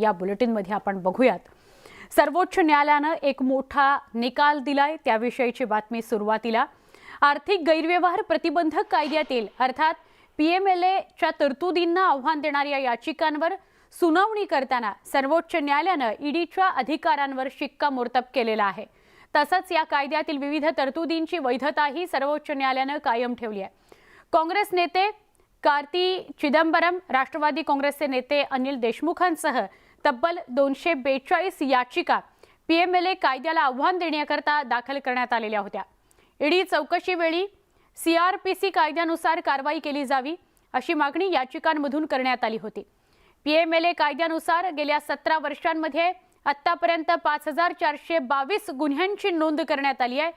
या बुलेटिनमध्ये आपण बघूयात. सर्वोच्च न्यायालयानं एक मोठा निकाल दिलाय त्याविषयीची बातमी सुरुवातीला. आर्थिक गैरव्यवहार प्रतिबंधक कायद्यातील अर्थात पीएमएलएच्या तरतुदींना आव्हान देणाऱ्या याचिकांवर सुनावणी करताना सर्वोच्च न्यायालयानं ईडीच्या अधिकारांवर शिक्कामोर्तब केलेला आहे. तसंच या कायद्यातील विविध तरतुदींची वैधताही सर्वोच्च न्यायालयानं कायम ठेवली आहे. काँग्रेस नेते कार्ती चिदंबरम राष्ट्रवादी काँग्रेसचे नेते अनिल देशमुखांसह तब्बल दोनशे बेचाळीस याचिका पीएमएलए कायद्याला आव्हान देण्याकरता दाखल करण्यात आलेल्या होत्या. ईडी चौकशीवेळी सी आर पी सी कायद्यानुसार कारवाई केली जावी अशी मागणी याचिकांमधून करण्यात आली होती. पी एम एल ए कायद्यानुसार गेल्या सतरा वर्षांमध्ये आत्तापर्यंत पाच हजार चारशे बावीस गुन्ह्यांची नोंद करण्यात आली आहे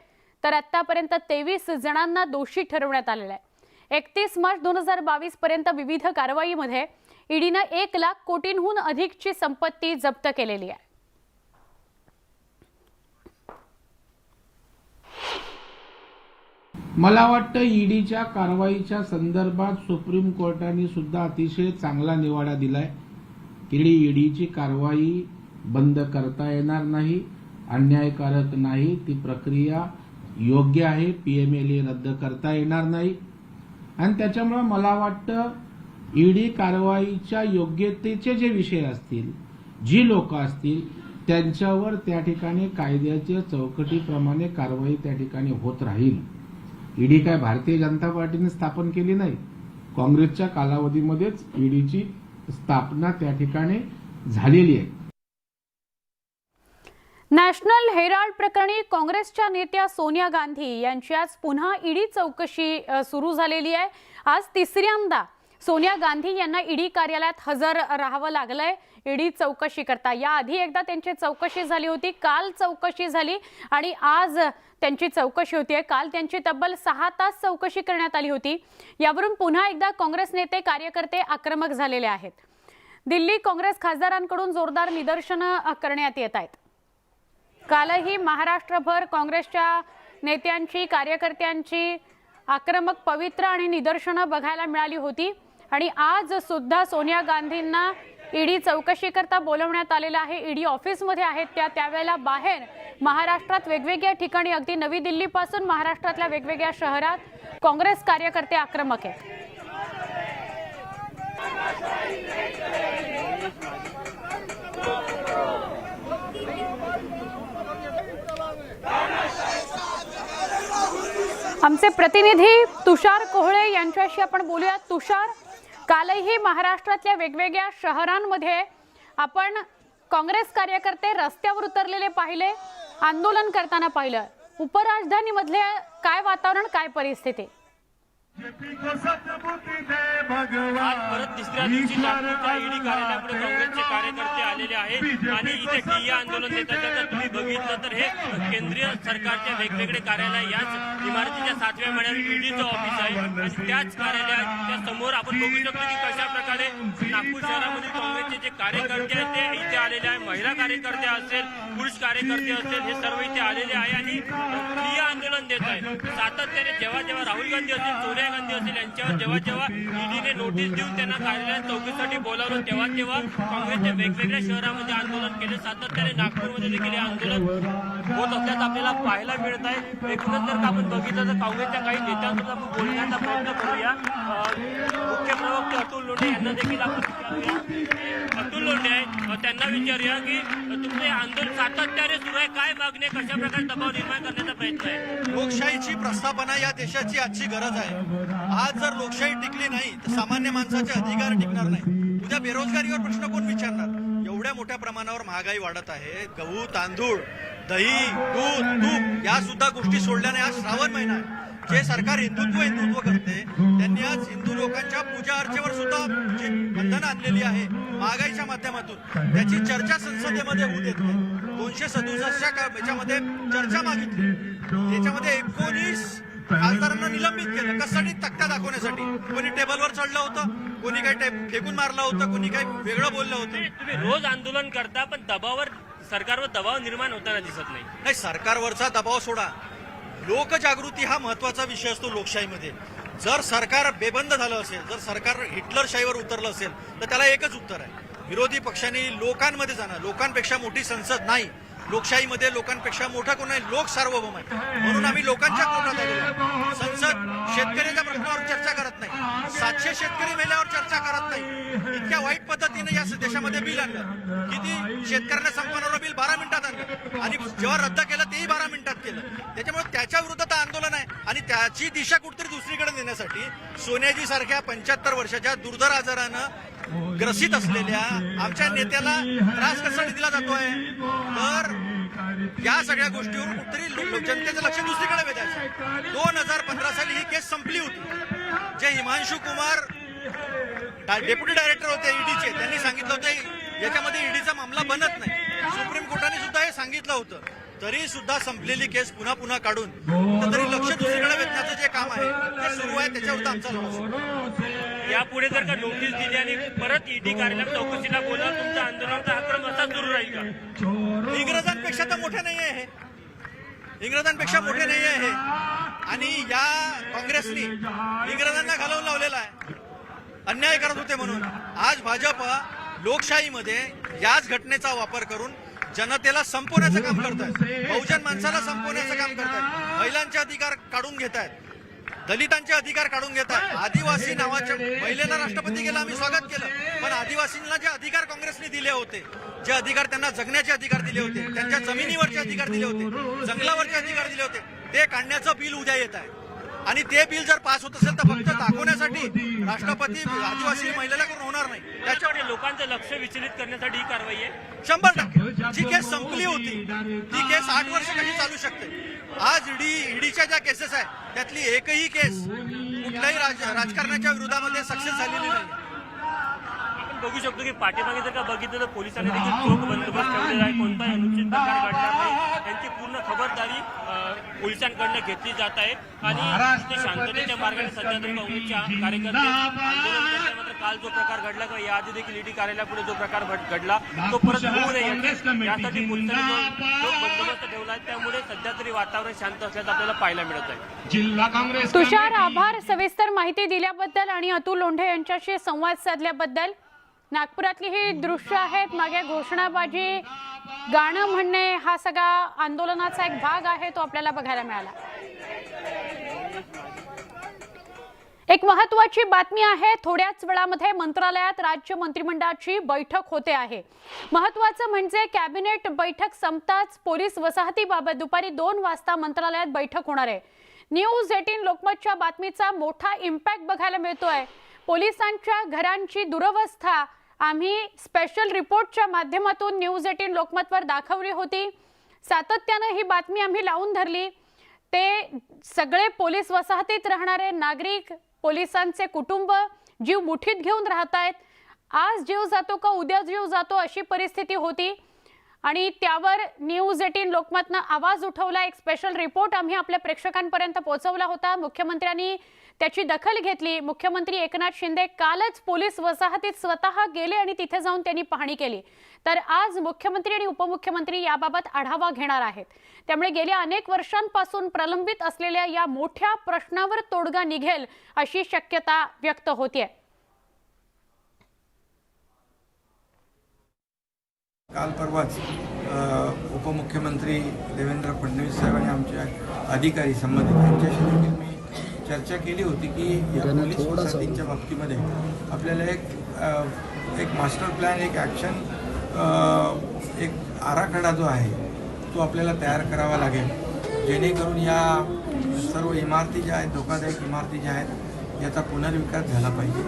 तर आत्तापर्यंत तेवीस जणांना दोषी ठरवण्यात आलेलं आहे. एकतीस मार्च दोन हजार बावीसपर्यंत विविध कारवाईमध्ये ईडीनं एक लाख कोटींहून अधिकची संपत्ती जप्त केलेली आहे. मला वाटतं ईडीच्या कारवाईच्या संदर्भात सुप्रीम कोर्टाने सुद्धा अतिशय चांगला निवाडा दिलाय. ईडी ईडीची कारवाई बंद करता येणार नाही अन्यायकारक नाही ती प्रक्रिया योग्य आहे पीएमएलए रद्द करता येणार नाही. आणि त्याच्यामुळे मला वाटतं ईडी कारवाईच्या योग्यतेचे जे विषय असतील जी लोक असतील त्यांच्यावर त्या ठिकाणी कायद्याच्या चौकटीप्रमाणे कारवाई त्या ठिकाणी होत राहील. ईडी काय भारतीय जनता पार्टीने स्थापन केली नाही? काँग्रेसच्या कालावधीमध्येच ईडीची स्थापना त्या ठिकाणी झालेली आहे. नॅशनल हेराल्ड प्रकरणी काँग्रेसच्या नेत्या सोनिया गांधी यांची आज पुन्हा ईडी चौकशी सुरू झालेली आहे. आज तिसऱ्यांदा सोनिया गांधी यांना ईडी कार्यालयात हजर राहावं लागलंय. ईडी चौकशी करता. याआधी एकदा त्यांची चौकशी झाली होती काल चौकशी झाली आणि आज त्यांची चौकशी होती आहे. काल त्यांची तब्बल सहा तास चौकशी करण्यात आली होती. यावरून पुन्हा एकदा काँग्रेस नेते कार्यकर्ते आक्रमक झालेले आहेत. दिल्ली काँग्रेस खासदारांकडून जोरदार निदर्शनं करण्यात येत आहेत. कालही महाराष्ट्रभर काँग्रेसच्या नेत्यांची कार्यकर्त्यांची आक्रमक पवित्र आणि निदर्शनं बघायला मिळाली होती. आणि आज सुद्धा सोनिया गांधींना ईडी चौकशीकरता बोलवण्यात आलेलं आहे. ईडी ऑफिसमध्ये आहेत त्या त्यावेळेला बाहेर महाराष्ट्रात वेगवेगळ्या ठिकाणी अगदी नवी दिल्लीपासून महाराष्ट्रातल्या वेगवेगळ्या शहरात काँग्रेस कार्यकर्ते आक्रमक आहेत. आमचे प्रतिनिधी तुषार कोहळे यांच्याशी आपण बोलूया तुषार कालही महाराष्ट्रातल्या वेगवेगळ्या शहरांमध्ये आपण काँग्रेस कार्यकर्ते रस्त्यावर उतरलेले पाहिले आंदोलन करताना पाहिलं. उपराजधानीमधले काय वातावरण काय परिस्थिती? परत तिसऱ्या दिवशी नागपूरच्या ईडी कार्यालयापुढे काँग्रेसचे कार्यकर्ते आलेले आहेत आणि इथे ठिय्या आंदोलन देतात तुम्ही बघितलं तर हे केंद्रीय सरकारचे वेगवेगळे कार्यालय याच इमारतीच्या सातव्या महिन्यात ईडीचं ऑफिस आहे आणि त्याच कार्यालयाच्या समोर आपण बघू शकतो की कशा प्रकारे नागपूर शहरामधील काँग्रेसचे जे कार्यकर्ते आहेत ते इथे आलेले आहे महिला कार्यकर्ते असेल पुरुष कार्यकर्ते असेल हे सर्व इथे आलेले आहे आणि ठिय्या आंदोलन देत आहे सातत्याने जेव्हा जेव्हा राहुल गांधी असतील सोनिया गांधी असतील यांच्यावर जेव्हा जेव्हा ईडीने नोटीस देऊन त्यांना कार्यालयात चौकीसाठी बोलावलं तेव्हा तेव्हा काँग्रेसच्या वेगवेगळ्या शहरामध्ये आंदोलन केले. सातत्याने नागपूरमध्ये देखील आंदोलन होत असल्याचं आपल्याला पाहायला मिळत आहे. एकूणच जर आपण बघितलं तर काँग्रेसच्या काही नेत्यांसुद्धा आपण बोलण्याचा प्रयत्न करूया. मुख्य प्रवक्ते अतुल लोंढे यांना देखील आपण विचारूया. अतुल लोंढे त्यांना विचारूया की तुमचे आंदोलन सातत्याने सुरू आहे. काय मागणे कशा प्रकारे दबाव निर्माण करण्याचा प्रयत्न आहे? लोकशाहीची प्रस्थापना या देशाची आजची गरज आहे. आज जर लोकशाही टिकली नाही तर सामान्य माणसाचे अधिकार टिकणार नाही. उद्या बेरोजगारीवर प्रश्न कोण विचारणार? एवढ्या मोठ्या प्रमाणावर महागाई वाढत आहे. गहू तांदूळ दही दूध तूप या सुद्धा गोष्टी सोडल्याने आज श्रावण महिना आहे. जे सरकार हिंदुत्व हिंदुत्व करते त्यांनी आज हिंदू लोकांच्या पूजा अर्चेवर सुद्धा जी बंधनं आणलेली आहे महागाईच्या माध्यमातून त्याची चर्चा संसदेमध्ये होऊ देत नाही. दोनशे सदुसष्टच्या याच्यामध्ये चर्चा मागितली. त्याच्यामध्ये एकोणीस खासदारांना निलंबित केलं कशासाठी तक्ता दाखवण्यासाठी. कोणी टेबलवर चढलं होतं कोणी काही फेकून मारलं होतं कोणी काही वेगळं बोललं होतं. तुम्ही रोज आंदोलन करता पण दबावर सरकारवर दबाव निर्माण होताना दिसत नाही. नाही सरकारवरचा दबाव सोडा. लोकजागृती हा महत्त्वाचा विषय असतो लोकशाहीमध्ये. जर सरकार बेबंद झालं असेल जर सरकार हिटलरशाहीवर उतरलं असेल तर त्याला एकच उत्तर आहे. विरोधी पक्षांनी लोकांमध्ये जाणं लोकांपेक्षा मोठी संसद नाही. लोकशाहीमध्ये लोकांपेक्षा मोठा कोण नाही लोक सार्वभौम आहे म्हणून आम्ही लोकांच्या कोर्टात आलेलो संसद शेतकऱ्याच्या प्रश्नावर चर्चा करत नाही. सातशे शेतकरी मेल्यावर चर्चा करत नाही. इतक्या वाईट पद्धतीने या देशामध्ये बिल आणलं. किती शेतकऱ्यांना संपवणारं बिल बारा मिनिटात आणलं. आणि जेव्हा रद्द केलं तेही बारा मिनिटात केलं. त्याच्यामुळे त्याच्या विरोधात आंदोलन आहे. आणि त्याची दिशा कुठेतरी दुसरीकडे नेण्यासाठी सोन्याजी सारख्या पंच्याहत्तर वर्षाच्या दुर्धर आजारानं ग्रसित असलेल्या आमच्या नेत्याला त्रास कसा दिला जातोय. तर या सगळ्या गोष्टीवर कुठतरी जनतेचं लक्ष दुसरीकडे वेधायचं दोन हजार पंधरा साली ही केस संपली होती. जे हिमांशु कुमार डेप्युटी डायरेक्टर होते ईडीचे त्यांनी सांगितलं होतं याच्यामध्ये ईडीचा मामला बनत नाही. सुप्रीम कोर्टाने सुद्धा हे सांगितलं होतं. तरी सुद्धा संपलेली केस पुन्हा पुन्हा काढून तरी लक्ष दुसरीकडे वेधण्याचं जे काम आहे ते सुरू आहे त्याच्यावर आमचा आहे. यापुढे जर का नोटीस दिली आणि परत ईडी कार्यालयात चौकशीला बोललं तुमचा आंदोलनाचा हा क्रम असा सुरू राहील का? इंग्रजांपेक्षा तर मोठे नाही आहे हे. इंग्रजांपेक्षा मोठे नाही आहे आणि या काँग्रेसनी इंग्रजांना घालवून लावलेला आहे. अन्याय करत होते म्हणून. आज भाजप लोकशाहीमध्ये याच घटनेचा वापर करून जनतेला संपवण्याचं काम करत बहुजन माणसाला संपवण्याचं काम करत महिलांचे अधिकार काढून घेत आहेत दलितांचे अधिकार काढून घेत आहेत आदिवासी नावाच्या महिलेला राष्ट्रपती केलं आम्ही स्वागत केलं. पण आदिवासींना जे अधिकार काँग्रेसने दिले होते जे अधिकार त्यांना जगण्याचे अधिकार दिले होते त्यांच्या जमिनीवरचे अधिकार दिले होते जंगलावरचे अधिकार दिले होते ते काढण्याचं बिल उद्या येत आहे. आणि ते बिल जर पास होत असेल तर फक्त दाखवण्यासाठी राष्ट्रपती आदिवासी महिलेला करून होणार नाही. त्याच्यामुळे त्याच्यामुळे लोकांचं लक्ष विचलित करण्यासाठी ही कारवाई आहे. शंभर टक्के. जी केस संपली होती ती केस आठ वर्ष कशी चालू शकते. आज ईडी ईडीच्या ज्या केसेस आहेत त्यातली एकही केस कुठल्याही राज- राजकारणाच्या विरोधामध्ये सक्सेस झालेली नाही आपण बघू शकतो की पाठीमागे जर का बघितलं तर पोलिसांनी देखील चोख बंदोबस्त ठेवलेला आहे. कोणताही अनुचित प्रकार घडणार नाही. त्यांची पूर्ण खबरदारी पोलिसांकडनं घेतली जात आहे. आणि ते शांततेच्या मार्गाने सध्या तरी काँग्रेसचे कार्यकर्ते आंदोलन. मात्र काल जो प्रकार घडला किंवा याआधी देखील ईडी कार्यालयापुढे जो प्रकार घड- घडला तो परत होऊ नये. यासाठी पोलिसांनी जो चोख बंदोबस्त ठेवला आहे त्यामुळे सध्या तरी वातावरण शांत असल्याचं आपल्याला पाहायला मिळत आहे. जिल्हा काँग्रेस तुषार आभार सविस्तर माहिती दिल्याबद्दल आणि अतुल लोंढे यांच्याशी संवाद साधल्याबद्दल. नागपुरातली ही दृश्य आहेत. मागे घोषणाबाजी गाणं म्हणणे हा सगळा आंदोलनाचा एक भाग आहे तो आपल्याला बघायला मिळाला. एक महत्वाची बातमी आहे थोड्याच वेळामध्ये मंत्रालयात राज्य मंत्रिमंडळाची बैठक होते आहे. महत्वाचं म्हणजे कॅबिनेट बैठक संपताच पोलीस वसाहतीबाबत दुपारी दोन वाजता मंत्रालयात बैठक होणार आहे. न्यूज एटीन लोकमतच्या बातमीचा मोठा इम्पॅक्ट बघायला मिळतोय. पोलिसांच्या घरांची दुरवस्था आम्ही स्पेशल रिपोर्टच्या माध्यमातून न्यूज एटीन लोकमतवर दाखवली होती. सातत्यानं ही बातमी आम्ही लावून धरली. ते सगळे पोलीस वसाहतीत राहणारे नागरिक पोलिसांचे कुटुंब जीव मुठीत घेऊन राहत आहेत आज जीव जातो का उद्या जीव जातो अशी परिस्थिती होती. आणि त्यावर न्यूज एटीन लोकमतनं आवाज उठवला. एक स्पेशल रिपोर्ट आम्ही आपल्या प्रेक्षकांपर्यंत पोहोचवला होता. मुख्यमंत्र्यांनी त्याची दखल घेतली. मुख्यमंत्री एकनाथ शिंदे कालच पोलीस वसाहतीत स्वतः गेले आणि तिथे जाऊन त्यांनी पाहणी केली. तर आज मुख्यमंत्री आणि उपमुख्यमंत्री याबाबत आढावा घेणार आहेत. त्यामुळे गेल्या अनेक वर्षांपासून प्रलंबित असलेल्या या मोठ्या प्रश्नावर तोडगा निघेल अशी शक्यता व्यक्त होतीये. काल परवाच उपमुख्यमंत्री देवेंद्र फडणवीस साहेब आणि आमच्या अधिकारी संबंधित यांच्याशी देखील मी चर्चा केली होती की या पोलीस बाबतीमध्ये आपल्याला एक एक मास्टर प्लॅन एक ॲक्शन एक आराखडा जो आहे तो आपल्याला तयार करावा लागेल. जेणेकरून या सर्व इमारती ज्या आहेत धोकादायक इमारती ज्या आहेत याचा पुनर्विकास झाला पाहिजे.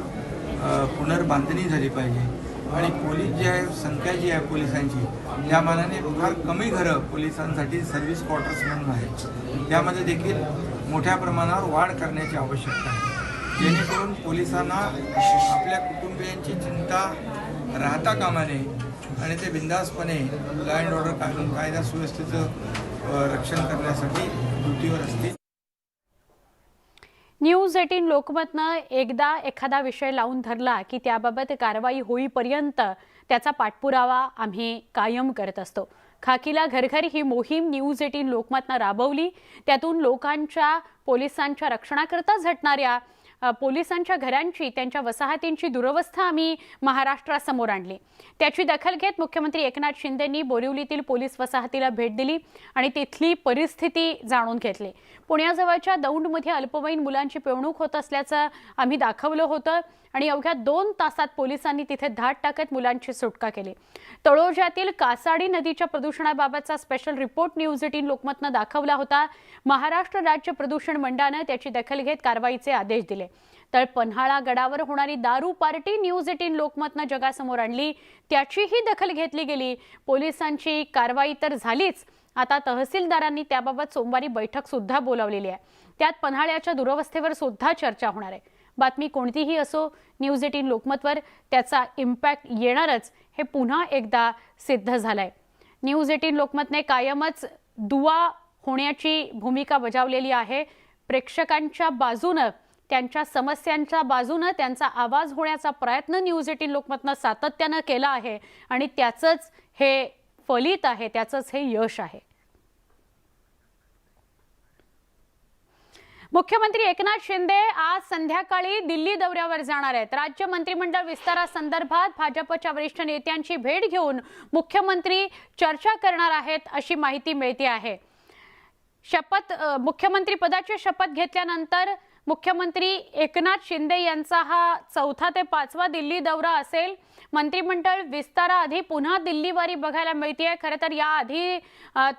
पुनर्बांधणी झाली पाहिजे. आणि पोलीस जे आहे संख्या जी आहे पोलिसांची त्या मानाने फार कमी घरं पोलिसांसाठी सर्व्हिस क्वार्टर्स म्हणून आहेत. त्यामध्ये देखील मोठ्या प्रमाणावर वाढ करण्याची आवश्यकता आहे. जेणेकरून पोलिसांना आपल्या कुटुंबियांची चिंता राहता कामा नये आणि ते बिंदासपणे लॉ अँड ऑर्डर कायदा कायदा सुव्यवस्थेचं रक्षण करण्यासाठी ड्युटीवर असतील. न्यूज एटीन लोकमतनं एकदा एखादा विषय लावून धरला की त्याबाबत कारवाई होईपर्यंत त्याचा पाठपुरावा आम्ही कायम करत असतो. खाकीला घरघर ही मोहीम न्यूज एटीन लोकमतनं राबवली. त्यातून लोकांच्या पोलिसांच्या रक्षणाकरता झटणाऱ्या पोलिसांच्या घरांची त्यांच्या वसाहतींची दुरवस्था आम्ही महाराष्ट्रासमोर आणली. त्याची दखल घेत मुख्यमंत्री एकनाथ शिंदेंनी बोरिवलीतील पोलीस वसाहतीला भेट दिली आणि तिथली परिस्थिती जाणून घेतली. पुण्याजवळच्या दौंडमध्ये अल्पवयीन मुलांची पिळवणूक होत असल्याचं आम्ही दाखवलं होतं आणि अवघ्या दोन तासात पोलिसांनी तिथे धाड टाकत मुलांची सुटका केली. तळोज्यातील कासाडी नदीच्या प्रदूषणाबाबतचा स्पेशल रिपोर्ट न्यूज एटीन लोकमतनं दाखवला होता. महाराष्ट्र राज्य प्रदूषण मंडळानं त्याची दखल घेत कारवाईचे आदेश दिले. तर पन्हाळा गडावर होणारी दारू पार्टी न्यूज एटीन लोकमतनं जगासमोर आणली. त्याचीही दखल घेतली गेली. पोलिसांची कारवाई तर झालीच. आता तहसीलदारांनी त्याबाबत सोमवारी बैठक सुद्धा बोलावलेली आहे. त्यात पन्हाळ्याच्या दुरवस्थेवर सुद्धा चर्चा होणार आहे. बातमी कोणतीही असो न्यूज एटीन लोकमतवर त्याचा इम्पॅक्ट येणारच. हे पुन्हा एकदा सिद्ध झालंय. न्यूज एटीन लोकमतने कायमच दुवा होण्याची भूमिका बजावलेली आहे. प्रेक्षकांच्या बाजूनं त्यांच्या समस्यांच्या बाजूनं त्यांचा आवाज होण्याचा प्रयत्न न्यूज एटीन लोकमतनं सातत्यानं केला आहे आणि त्याचंच हे फलित आहे त्याचंच हे यश आहे. मुख्यमंत्री एकनाथ शिंदे आज संध्याकाळी दिल्ली दौऱ्यावर जाणार आहेत. राज्य मंत्रिमंडळ विस्तारासंदर्भात भाजपच्या वरिष्ठ नेत्यांची भेट घेऊन मुख्यमंत्री चर्चा करणार आहेत अशी माहिती मिळते आहे. शपथ मुख्यमंत्री पदाची शपथ घेतल्यानंतर मुख्यमंत्री एकनाथ शिंदे यांचा हा चौथा ते पाचवा दिल्ली दौरा असेल. मंत्रिमंडळ विस्ताराआधी पुन्हा दिल्लीवारी बघायला मिळते आहे खरं तर याआधी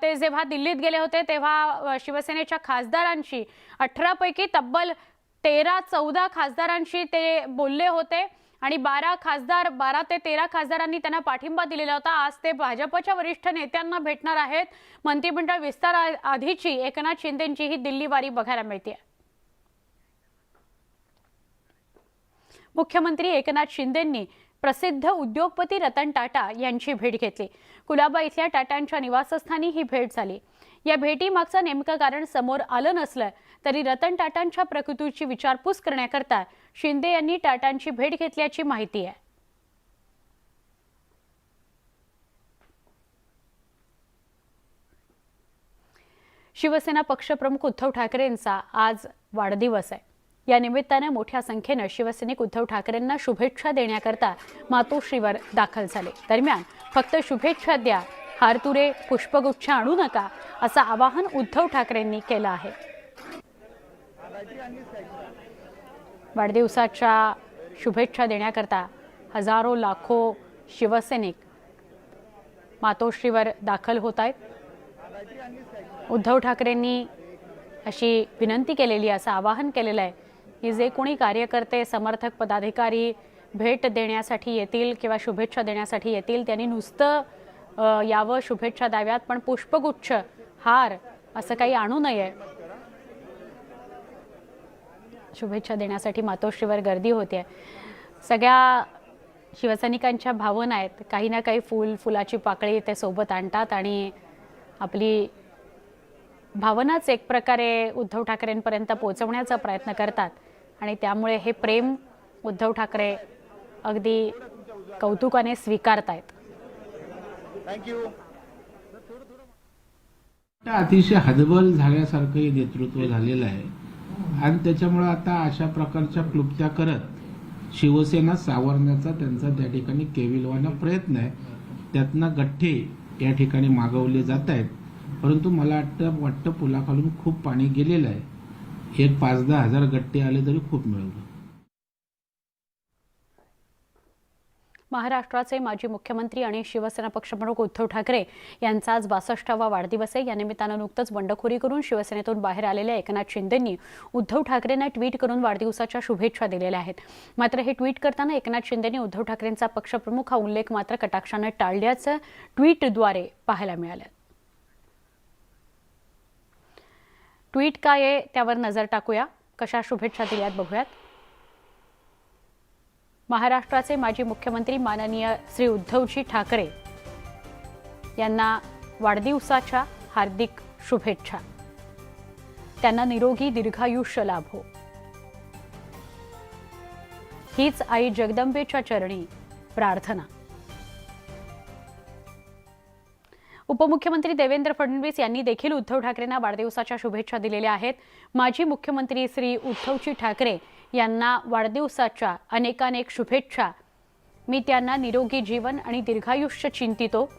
ते जेव्हा दिल्लीत गेले होते तेव्हा शिवसेनेच्या खासदारांशी अठरापैकी तब्बल तेरा चौदा खासदारांशी ते बोलले होते. आणि बारा खासदार बारा ते तेरा खासदारांनी त्यांना पाठिंबा दिलेला होता. आज ते भाजपच्या वरिष्ठ नेत्यांना भेटणार आहेत. मंत्रिमंडळ विस्तार आधीची एकनाथ शिंदेची ही दिल्लीवारी बघायला मिळते मुख्यमंत्री एकनाथ शिंदेंनी प्रसिद्ध उद्योगपती रतन टाटा यांची भेट घेतली. कुलाबा इथल्या टाटांच्या निवासस्थानी ही भेट झाली. या भेटीमागचं नेमकं कारण समोर आलं नसलं तरी रतन टाटांच्या प्रकृतीची विचारपूस करण्याकरता शिंदे यांनी टाटांची भेट घेतल्याची माहिती आहे. शिवसेना पक्षप्रमुख उद्धव ठाकरेंचा आज वाढदिवस आहे. या निमित्तानं मोठ्या संख्येनं शिवसैनिक उद्धव ठाकरेंना शुभेच्छा देण्याकरता मातोश्रीवर दाखल झाले. दरम्यान फक्त शुभेच्छा द्या हारतुरे पुष्पगुच्छ आणू नका असं आवाहन उद्धव ठाकरेंनी केलं आहे. वाढदिवसाच्या शुभेच्छा देण्याकरता हजारो लाखो शिवसैनिक मातोश्रीवर दाखल होत आहेत. उद्धव ठाकरेंनी अशी विनंती केलेली असं आवाहन केलेलं आहे. की जे कोणी कार्यकर्ते समर्थक पदाधिकारी भेट देण्यासाठी येतील किंवा शुभेच्छा देण्यासाठी येतील त्यांनी नुसतं यावं शुभेच्छा द्याव्यात पण पुष्पगुच्छ हार असं काही आणू नये. शुभेच्छा देण्यासाठी मातोश्रीवर गर्दी होते सगळ्या शिवसैनिकांच्या भावना आहेत. काही ना काही फूल फुलाची पाकळी ते सोबत आणतात आणि आपली भावनाच एक प्रकारे उद्धव ठाकरेंपर्यंत पोहोचवण्याचा प्रयत्न करतात. आणि त्यामुळे हे प्रेम उद्धव ठाकरे अगदी कौतुकाने स्वीकारतायत. अतिशय हतबल झाल्यासारखं हे नेतृत्व झालेलं आहे. आणि त्याच्यामुळे आता अशा प्रकारच्या क्लुप्त्या करत शिवसेना सावरण्याचा त्यांचा त्या ठिकाणी केविलवाना प्रयत्न आहे. त्यातनं गठ्ठे या ठिकाणी मागवले जात आहेत परंतु मला वाटतं वाटतं पुलाखालून खूप पाणी गेलेलं आहे. एक पाच दहा हजार गट्टे आले तरी खूप मिळवलं. महाराष्ट्राचे माजी मुख्यमंत्री आणि शिवसेना पक्षप्रमुख उद्धव ठाकरे यांचा आज बासष्टावा वाढदिवस आहे. या निमित्तानं नुकतंच बंडखोरी करून शिवसेनेतून बाहेर आलेल्या एकनाथ शिंदेंनी उद्धव ठाकरेंना ट्विट करून वाढदिवसाच्या शुभेच्छा दिलेल्या आहेत. मात्र हे ट्विट करताना एकनाथ शिंदेंनी उद्धव ठाकरेंचा पक्षप्रमुख हा उल्लेख मात्र कटाक्षानं टाळल्याचं ट्विटद्वारे पाहायला मिळालं. ट्विट काय आहे त्यावर नजर टाकूया. कशा शुभेच्छा दिल्यात बघूयात. महाराष्ट्राचे माजी मुख्यमंत्री माननीय श्री उद्धवजी ठाकरे यांना वाढदिवसाच्या हार्दिक शुभेच्छा. त्यांना निरोगी दीर्घायुष्य लाभो. हीच आई जगदंबेच्या चरणी प्रार्थना. उपमुख्यमंत्री देवेंद्र फडणवीस यांनी देखील उद्धव ठाकरेंना वाढदिवसाच्या शुभेच्छा दिलेल्या आहेत. माजी मुख्यमंत्री श्री उद्धवजी ठाकरे यांना वाढदिवसाच्या अनेकानेक शुभेच्छा. मी त्यांना निरोगी जीवन आणि दीर्घायुष्य चिंतितो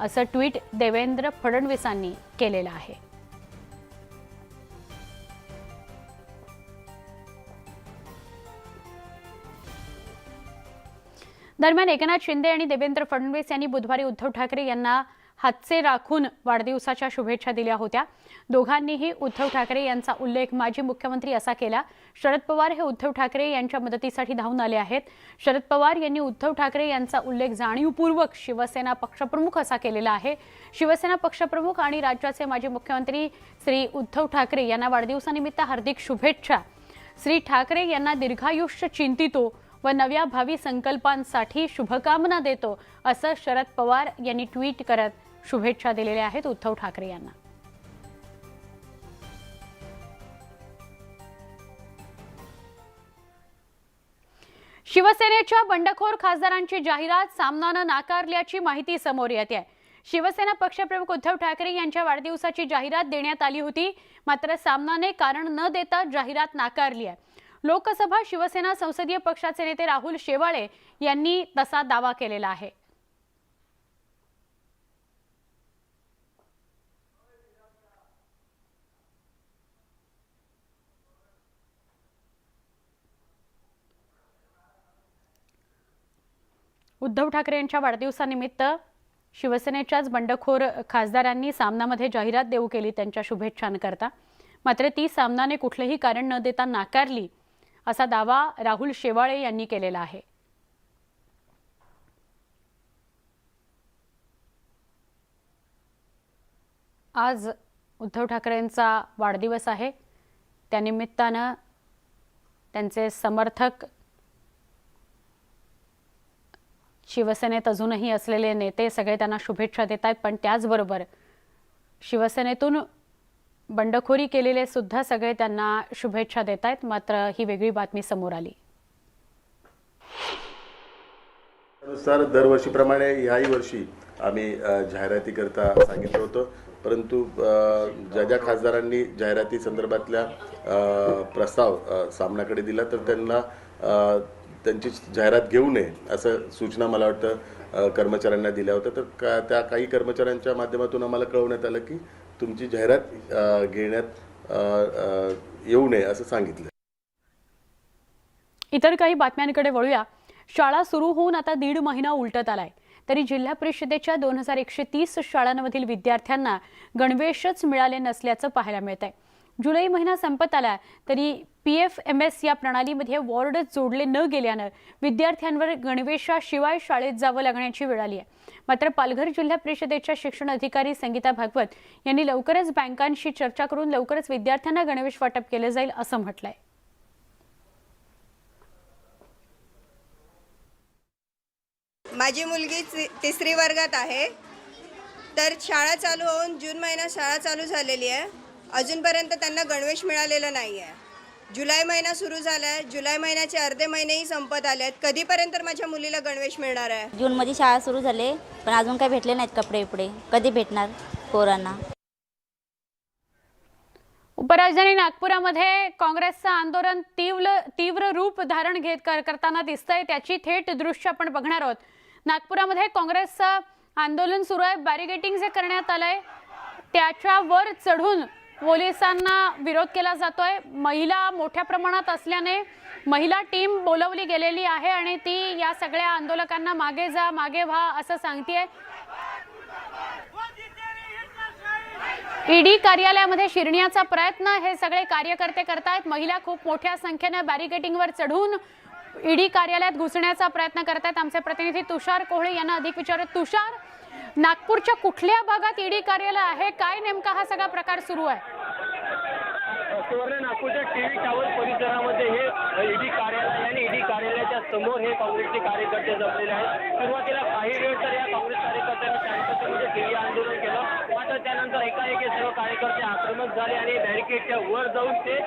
असं ट्विट देवेंद्र फडणवीसांनी केलेलं आहे. दरम्यान एकनाथ शिंदे आणि देवेंद्र फडणवीस यांनी बुधवारी उद्धव ठाकरे यांना हातचे राखून वाढदिवसाच्या शुभेच्छा दिल्या होत्या. दोघांनीही उद्धव ठाकरे यांचा उल्लेख माजी मुख्यमंत्री असा केला. शरद पवार हे उद्धव ठाकरे यांच्या मदतीसाठी धावून आले आहेत. शरद पवार यांनी उद्धव ठाकरे यांचा उल्लेख जाणीवपूर्वक शिवसेना पक्षप्रमुख असा केलेला आहे. शिवसेना पक्षप्रमुख आणि राज्याचे माजी मुख्यमंत्री श्री उद्धव ठाकरे यांना वाढदिवसानिमित्त हार्दिक शुभेच्छा. श्री ठाकरे यांना दीर्घायुष्य चिंतितो व नव्या भावी संकल्पांसाठी शुभकामना देतो असं शरद पवार यांनी ट्विट करत शुभेच्छा दिलेल्या आहेत उद्धव ठाकरे यांना. शिवसेनेच्या बंडखोर खासदारांची जाहिरात सामनानं नाकारल्याची माहिती समोर येते आहे. शिवसेना पक्षप्रमुख उद्धव ठाकरे यांच्या वाढदिवसाची जाहिरात देण्यात आली होती. मात्र सामनाने कारण न देता जाहिरात नाकारली आहे. लोकसभा शिवसेना संसदीय पक्षाचे नेते राहुल शेवाळे यांनी तसा दावा केलेला आहे. उद्धव ठाकरे यांच्या वाढदिवसानिमित्त शिवसेनेच्याच बंडखोर खासदारांनी सामनामध्ये जाहिरात देऊ केली त्यांच्या शुभेच्छांकरता. मात्र ती सामनाने कुठलंही कारण न देता नाकारली असा दावा राहुल शेवाळे यांनी केलेला आहे. आज उद्धव ठाकरेंचा वाढदिवस आहे. त्यानिमित्तानं त्यांचे समर्थक शिवसेनेत अजूनही असलेले नेते सगळे त्यांना शुभेच्छा देत आहेत पण त्याचबरोबर शिवसेनेतून बंडखोरी केलेले सुद्धा सगळे त्यांना शुभेच्छा देत आहेत मात्र ही वेगळी बातमी समोर आली. त्यानुसार दरवर्षीप्रमाणे याही वर्षी आम्ही जाहिरातीकरता सांगितलं होतं. परंतु ज्या ज्या खासदारांनी जाहिराती संदर्भातल्या प्रस्ताव सामनाकडे दिला तर त्यांना त्यांची जाहिरात घेऊ नये असं सूचना मला वाटतं कर्मचाऱ्यांना दिल्या होत्या. तर का त्या काही कर्मचाऱ्यांच्या माध्यमातून आम्हाला कळवण्यात आलं की तुमची जाहिरात घेण्यात येऊ नये असं सांगितलं. इतर काही बातम्यांकडे वळूया. शाळा सुरू होऊन आता दीड महिना उलटत आलाय. तरी जिल्हा परिषदेच्या दोन हजार एकशे तीस शाळांमधील विद्यार्थ्यांना गणवेशच मिळाले नसल्याचं पाहायला मिळत आहे जुलै महिना संपत आला तरी पी एफ एम एस या प्रणालीमध्ये वॉर्डच जोडले न गेल्यानं विद्यार्थ्यांवर गणवेशाशिवाय शाळेत जावं लागण्याची वेळ आली आहे. मात्र पालघर जिल्हा परिषदेच्या शिक्षण अधिकारी संगीता भागवत यांनी लवकरच बँकांशी चर्चा करून लवकरच विद्यार्थ्यांना गणवेश वाटप केलं जाईल असं म्हटलंय. माझी मुलगी तिसरी वर्गात आहे. तर शाळा चालू होऊन जून महिन्यात शाळा चालू झालेली आहे. अजूनपर्यंत त्यांना गणवेश मिळालेला नाही आहे जुलै महिना सुरू झाला आहे जुलै महिन्याचे अर्धे महिनेही संपत आले आहेत कधीपर्यंत माझ्या मुलीला गणवेश मिळणार आहे? जूनमध्ये शाळा सुरू झाले पण अजून काही भेटले नाहीत कपडे बिपडे. कधी भेटणार पोरांना? उपराजधानी नागपुरामध्ये काँग्रेसचं आंदोलन तीव्र तीव्र रूप धारण घेत कर- करताना दिसतंय. त्याची थेट दृश्य आपण बघणार आहोत. नागपुरामध्ये काँग्रेसचं आंदोलन सुरू आहे. बॅरिगेटिंग जे करण्यात आलंय त्याच्यावर चढून पोलिसांना विरोध केला जातोय. महिला मोठ्या प्रमाणात असल्याने महिला टीम बोलवली गेलेली आहे आणि ती या सगळ्या आंदोलकांना मागे जा मागे व्हा असं सांगतेय. ईडी कार्यालयामध्ये शिरण्याचा प्रयत्न हे सगळे कार्यकर्ते करतायत. महिला खूप मोठ्या संख्येनं बॅरिकेटिंगवर चढून ईडी कार्यालयात घुसण्याचा प्रयत्न करतायत आमचे प्रतिनिधी तुषार कोहळे यांना अधिक विचारत. तुषार नागपूरच्या कुठल्या भागात ईडी कार्यालय आहे? काय नेमका हा सगळा प्रकार सुरू आहे? नागपूरच्या टीव्ही टावर परिसरामध्ये हे ईडी कार्यालय आणि ईडी कार्यालयाच्या समोर हे काँग्रेसचे कार्यकर्ते जमलेले आहेत. सुरुवातीला काही वेळ तर या काँग्रेस कार्यकर्त्यांनी शांततेमध्ये ठिय्या आंदोलन केलं. मात्र त्यानंतर एकाएकी सर्व कार्यकर्ते आक्रमक झाले आणि बॅरिकेडच्या वर जाऊन ते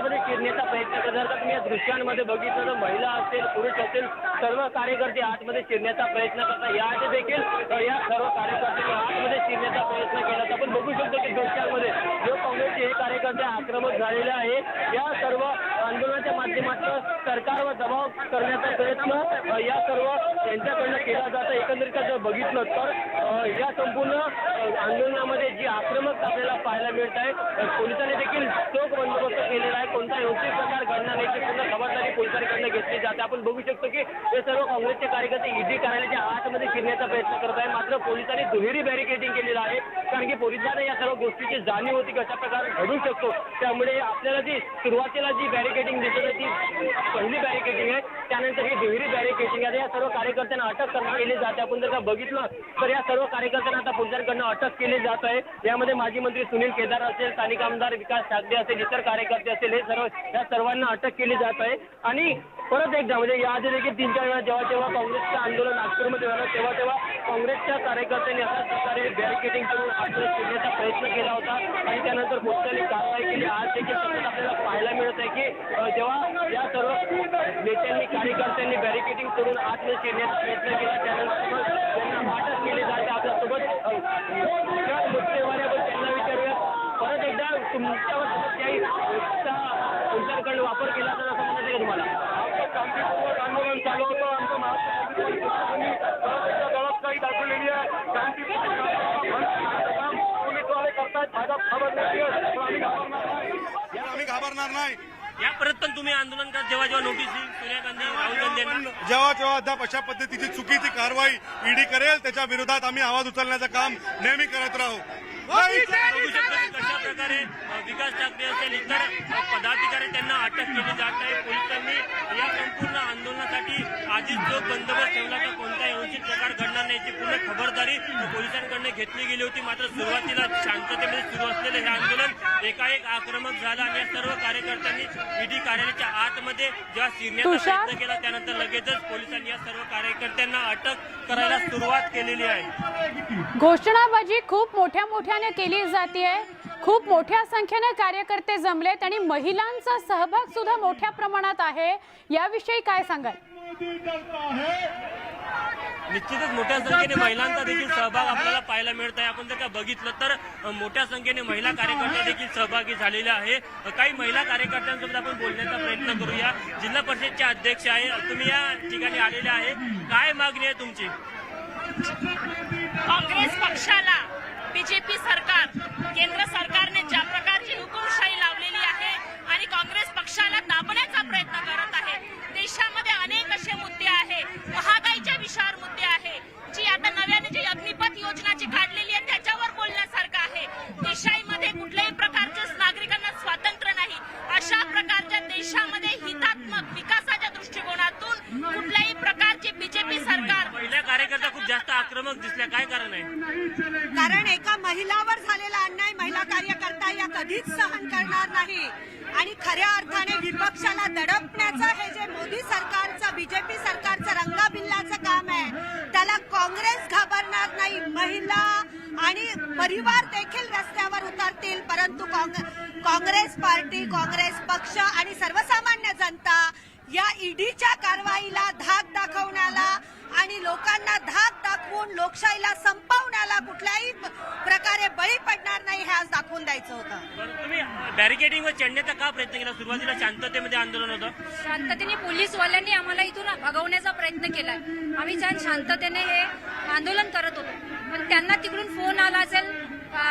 आतमध्ये चिरण्याचा प्रयत्न करत जर तुम्ही या दृश्यांमध्ये बघितलं तर महिला असेल पुरुष असेल सर्व कार्यकर्ते आतमध्ये शिरण्याचा प्रयत्न करतात. याआधी देखील या सर्व कार्यकर्त्यांनी आतमध्ये चिरण्याचा प्रयत्न केला. तर आपण बघू शकतो की दृश्यांमध्ये जो काँग्रेसचे हे कार्यकर्ते आक्रमक झालेले आहे या सर्व आंदोलनाच्या माध्यमातून सरकारवर दबाव करण्याचा प्रयत्न या सर्व त्यांच्याकडनं केला जातो एकंदरीत जर बघितलं तर या संपूर्ण आंदोलनामध्ये जी आक्रमक आपल्याला पाहायला मिळत आहे पोलिसांनी देखील चोख बंदोबस्त केलेला आहे. कोणता योग्य प्रकार घडणार नाही. याची पूर्ण खबरदारी पोलिसांकडनं घेतली जाते. आपण बघू शकतो की हे सर्व काँग्रेसचे कार्यकर्ते ईडी कार्यालयाच्या आतमध्ये शिरण्याचा प्रयत्न करत आहे. मात्र पोलिसांनी दुहेरी बॅरिकेडिंग केलेलं आहे. कारण की पोलिसांना या सर्व गोष्टीची जाणीव होती कशा प्रकारे घडू शकतो. त्यामुळे आपल्याला जी सुरुवातीला जी बॅरिकेडिंग दिसत आहे ती पहिली बॅरिकेडिंग आहे त्यानंतर ही दुहेरी बॅरिकेडिंग आहे. या सर्व कार्यकर्त्यांना अटक करण्यात केली जाते आपण जर का बघितलं तर या सर्व कार्यकर्त्यांना आता पोलिसांकडनं अटक केली जात आहे. यामध्ये माजी मंत्री सुनील केदार असेल स्थानिक आमदार विकास ठाकरे असेल इतर कार्यकर्ते असेल हे सर्व या सर्वांना अटक केली जात आहे. आणि परत एकदा म्हणजे याआधी देखील तीन चार वेळा जेव्हा जेव्हा काँग्रेसचं आंदोलन नागपूरमध्ये झालं. तेव्हा तेव्हा काँग्रेसच्या कार्यकर्त्यांनी अशा प्रकारे बॅरिकेडिंग करून आंदोलन करण्याचा प्रयत्न केला होता. आणि त्यानंतर मोर्चाने कारवाई केली. आज देखील सतत आपल्याला पाहायला मिळत आहे की जेव्हा या सर्व नेत्यांनी कार्यकर्त्यांनी बॅरिकेडिंग करून आतमध्ये शिरण्याचा प्रयत्न केला त्यानंतर त्यांना वाटप केली जाते. आपल्यासोबत अ, आपण त्यांना विचारूया. परत एकदा तुमच्यावर काही तुमच्याकडे वापर केला तर असं म्हणत आहे तुम्हाला? शांतीपूर्वक आंदोलन चालू होतं. आमचं महाराष्ट्र दळपशाही दाखवलेली आहे. शांतीपूर्वक पोलीसवाले करतायत. भाजप खबर नाही. आम्ही घाबरणार नाही. आम्ही घाबरणार तुम्ही आंदोलन जेव्हा जेव्हा नोटीस येईल सोनिया गांधी राहुल गांधी यांना? जेव्हा जेव्हा अद्याप अशा पद्धतीची चुकीची कारवाई ईडी करेल त्याच्या विरोधात आम्ही आवाज उचलण्याचं काम नेहमी करत राहू. प्रकारे विकास ठाकरे असेल इतर पदाधिकारी त्यांना अटक केली जात आहे पोलिसांनी या संपूर्ण आंदोलनासाठी आधीच जो बंदोबस्त ठेवला तर कोणताही अनुचित प्रकार घडणार नाही याची पूर्ण खबरदारी पोलिसांकडनं घेतली गेली होती. मात्र सुरुवातीला शांततेमध्ये सुरू असलेलं हे आंदोलन एकाएक आक्रमक झालं आणि या सर्व कार्यकर्त्यांनी ईडी कार्यालयाच्या आतमध्ये जेव्हा शिरण्याचा? प्रयत्न केला त्यानंतर लगेचच पोलिसांनी या सर्व कार्यकर्त्यांना अटक करायला सुरुवात केलेली आहे. घोषणाबाजी खूप मोठ्या मोठ्याने केली जाते खूप मोठ्या संख्येने कार्यकर्ते जमलेत आणि महिलांचा सहभाग सुद्धा मोठ्या प्रमाणात आहे. याविषयी काय सांगाल? निश्चितच मोठ्या संख्येने महिलांचा देखील सहभाग आपल्याला पाहायला मिळत आहे आपण जर का बघितलं तर मोठ्या संख्येने महिला कार्यकर्त्या देखील सहभागी झालेल्या आहे. काही महिला कार्यकर्त्यांसोबत आपण बोलण्याचा प्रयत्न करूया. जिल्हा परिषदचे अध्यक्ष आहे. तुम्ही या ठिकाणी आलेले आहे. काय मागणी आहे तुमची? काँग्रेस पक्षाला बीजेपी सरकार केंद्र सरकारने ज्या प्रकारची हुकुमशाही लावलेली आहे आणि काँग्रेस पक्षाला दाबण्याचा प्रयत्न करत आहे देशामध्ये अनेक असे मुद्दे आहे महागाईच्या विषयावर मुद्दे आहे जी आता नव्याने जी अग्निपथ योजना जी काढलेली आहे त्याच्यावर बोलण्यासारखं आहे देशाईमध्ये कुठल्याही प्रकारचं नागरिकांना स्वातंत्र्य नाही अशा प्रकारच्या देशामध्ये हितात्मक विकासाच्या दृष्टिकोनातून कुठल्याही प्रकारची बीजेपी सरकार महिला कार्यकर्त्या खूप जास्त आक्रमक दिसल्या काय कारण आहे कारण एका महिलावर झालेला अन्याय महिला कार्यकर्ता या कधीच सहन करणार नाही. आणि खऱ्या अर्थाने विपक्षाला दडपण्याचं हे जे मोदी सरकारचं बीजेपी सरकारचं रंगाबिल्लाचं काम आहे त्याला काँग्रेस घाबरणार नाही. महिला आणि परिवार देखील रस्त्यावर उतरतील परंतु काँग्रेस पार्टी काँग्रेस पक्ष आणि सर्वसामान्य जनता या ईडीच्या कारवाईला धाक दाखवण्याला आणि लोकांना धाक दाखवून लोकशाहीला संपवण्याला कुठल्याही प्रकारे बळी पडणार नाही हे आज दाखवून द्यायचं होतं. बरं तुम्ही बॅरिकेडिंगवर चढण्याचा का प्रयत्न केला? सुरुवातीला शांततेमध्ये आंदोलन होतं. शांततेने पोलीसवाल्यांनी आम्हाला इथून भगवण्याचा प्रयत्न केलाय. आम्ही छान शांततेने हे आंदोलन करत होतो. पण त्यांना तिकडून फोन आला असेल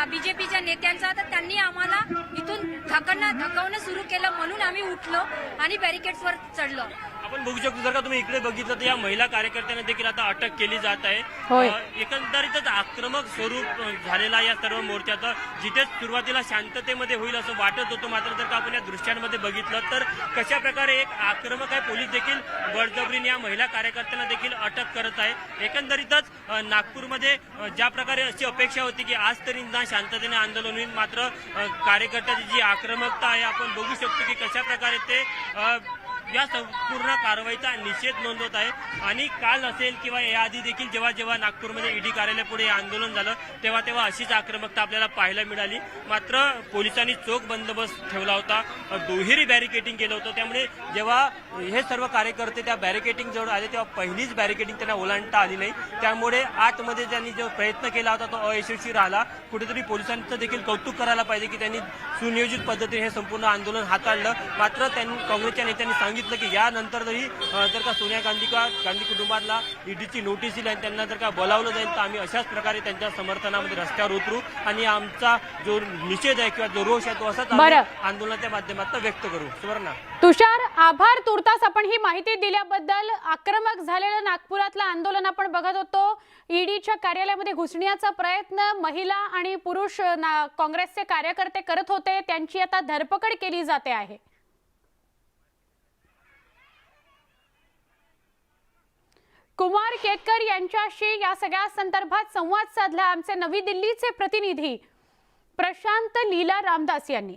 बीजेपीच्या नेत्यांचा तर त्यांनी आम्हाला इथून धकणं धकवणं सुरू केलं म्हणून आम्ही उठलो आणि बॅरिकेड्सवर चढलो. आपण बघू शकतो जर का तुम्ही इकडे बघितलं तर या महिला कार्यकर्त्यांना देखील आता अटक केली जात आहे. एकंदरीतच आक्रमक स्वरूप झालेला या सर्व मोर्चाचं जिथे सुरुवातीला शांततेमध्ये होईल असं वाटत होतं मात्र जर का आपण या दृश्यांमध्ये बघितलं तर कशा प्रकारे एक आक्रमक आहे पोलीस देखील बळजबरीने या महिला कार्यकर्त्यांना देखील अटक करत आहे. एकंदरीतच नागपूरमध्ये ज्या प्रकारे अशी अपेक्षा होती की आज तरी ना शांततेने आंदोलन होईल मात्र कार्यकर्त्याची जी आक्रमकता आहे आपण बघू शकतो की कशा प्रकारे ते या संपूर्ण कारवाईचा निषेध नोंदवत आहे. आणि काल असेल किंवा याआधी देखील जेव्हा जेव्हा नागपूरमध्ये ईडी कार्यालयापुढे पुढे आंदोलन झालं तेव्हा तेव्हा अशीच आक्रमकता आपल्याला पाहायला मिळाली. मात्र पोलिसांनी चोख बंदोबस्त ठेवला होता. दुहेरी बॅरिकेटिंग केलं होतं. त्यामुळे जेव्हा हे सर्व कार्यकर्ते त्या बॅरिकेटिंग जवळ आले तेव्हा पहिलीच बॅरिकेटिंग त्यांना ओलांडता आली नाही. त्यामुळे आतमध्ये त्यांनी जो प्रयत्न केला होता तो अयशस्वी राहिला. कुठेतरी पोलिसांचं देखील कौतुक करायला पाहिजे की त्यांनी सुनियोजित पद्धतीने हे संपूर्ण आंदोलन हाताळलं. मात्र त्यांनी काँग्रेसच्या नेत्यांनी सांगितलं की यानंतर जरी जर का सोनिया गांधी का गांधी कुटुंबाला ईडीची नोटीस येईल आणि त्यांना जर का बोलावलं जाईल तर आम्ही अशाच प्रकारे त्यांच्या समर्थनामध्ये रस्त्यावर उतरू आणि आमचा जो निषेध आहे किंवा जो रोष आहे तो असाच. आंदोलनाच्या माध्यमातून व्यक्त करू. सुवर्णा. तुषार आभार तुर्तास आपण ही माहिती दिल्याबद्दल आक्रमक झालेलं नागपुरातलं आंदोलन आपण बघत होतो. ईडीच्या कार्यालयामध्ये घुसण्याचा प्रयत्न महिला आणि पुरुष काँग्रेसचे कार्यकर्ते करत होते. त्यांची आता धरपकड केली जाते आहे. कुमार केतकर यांच्याशी या सगळ्या संदर्भात संवाद साधला आमचे नवी दिल्लीचे प्रतिनिधी प्रशांत लीला रामदास यांनी.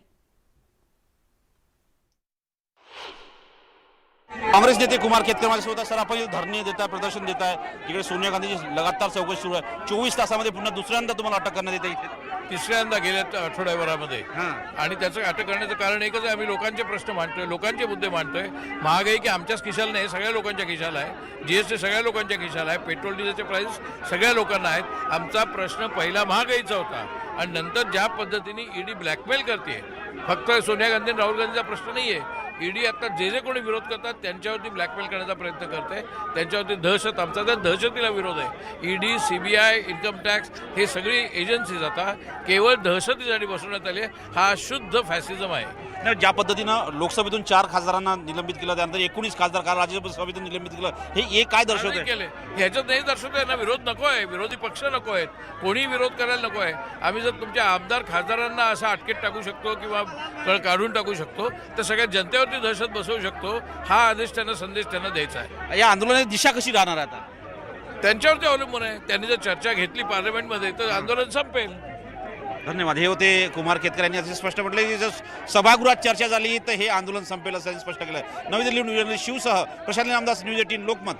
काँग्रेस नेते कुमार केतकर माझ्यासोबत. सर आपण धरणे देत आहे प्रदर्शन देत आहे तिकडे सोनिया गांधीची लगातार चौकशी सुरू आहे. चोवीस तासामध्ये पुन्हा दुसऱ्यांदा तुम्हाला अटक करण्यात येते तिसऱ्यांदा गेल्या आठवड्याभरामध्ये हां. आणि त्याचं अटक करण्याचं कारण एकच आहे आम्ही लोकांचे प्रश्न मांडतोय लोकांचे मुद्दे मांडतोय. महागाई की आमच्याच खिशाला नाही सगळ्या लोकांच्या खिशाला आहे. जीएसटी सगळ्या लोकांच्या खिशाला आहे. पेट्रोल डिझेलचे प्राइस सगळ्या लोकांना आहेत. आमचा प्रश्न पहिला महागाईचा होता. आणि नंतर ज्या पद्धतीने ईडी ब्लॅकमेल करते फक्त सोनिया गांधी आणि राहुल गांधीचा प्रश्न नाही आहे ईडी आता जे जे कोणी विरोध करतात त्यांच्यावरती ब्लॅकमेल करण्याचा प्रयत्न करते त्यांच्यावरती दहशत आमचा तर दहशतीला विरोध आहे. ईडी सीबीआय इन्कम टॅक्स हे सगळी एजन्सीज आता केवळ दहशतीसाठी बसवण्यात आली हा शुद्ध फॅसिझम आहे. नाही, ज्या पद्धतीनं लोकसभेतून चार खासदारांना निलंबित केलं त्यानंतर एकोणीस खासदार काल राज्यसभेतून निलंबित केलं हे एक काय दर्शवत आहे केले. ह्याच्यात नाही दर्शवत ना विरोध नको आहे विरोधी पक्ष नको आहेत कोणी विरोध करायला नको आहे आम्ही जर तुमच्या आमदार खासदारांना असं अटकेत टाकू शकतो किंवा कळ काढून टाकू शकतो तर सगळ्या जनतेवरती दहशत बसवू शकतो. हा आदेश त्यांना संदेश त्यांना द्यायचा आहे. या आंदोलनाची दिशा कशी राहणार आहे आता? त्यांच्यावरती अवलंबून आहे. त्यांनी जर चर्चा घेतली पार्लमेंटमध्ये तर आंदोलन संपेल. धन्यवाद. हे होते कुमार केतकर यांनी असे स्पष्ट म्हटले. की जर सभागृहात चर्चा झाली तर हे आंदोलन संपेल असं स्पष्ट केलं. नवी दिल्ली शिवसह प्रशांत रामदास न्यूज एटीन लोकमत.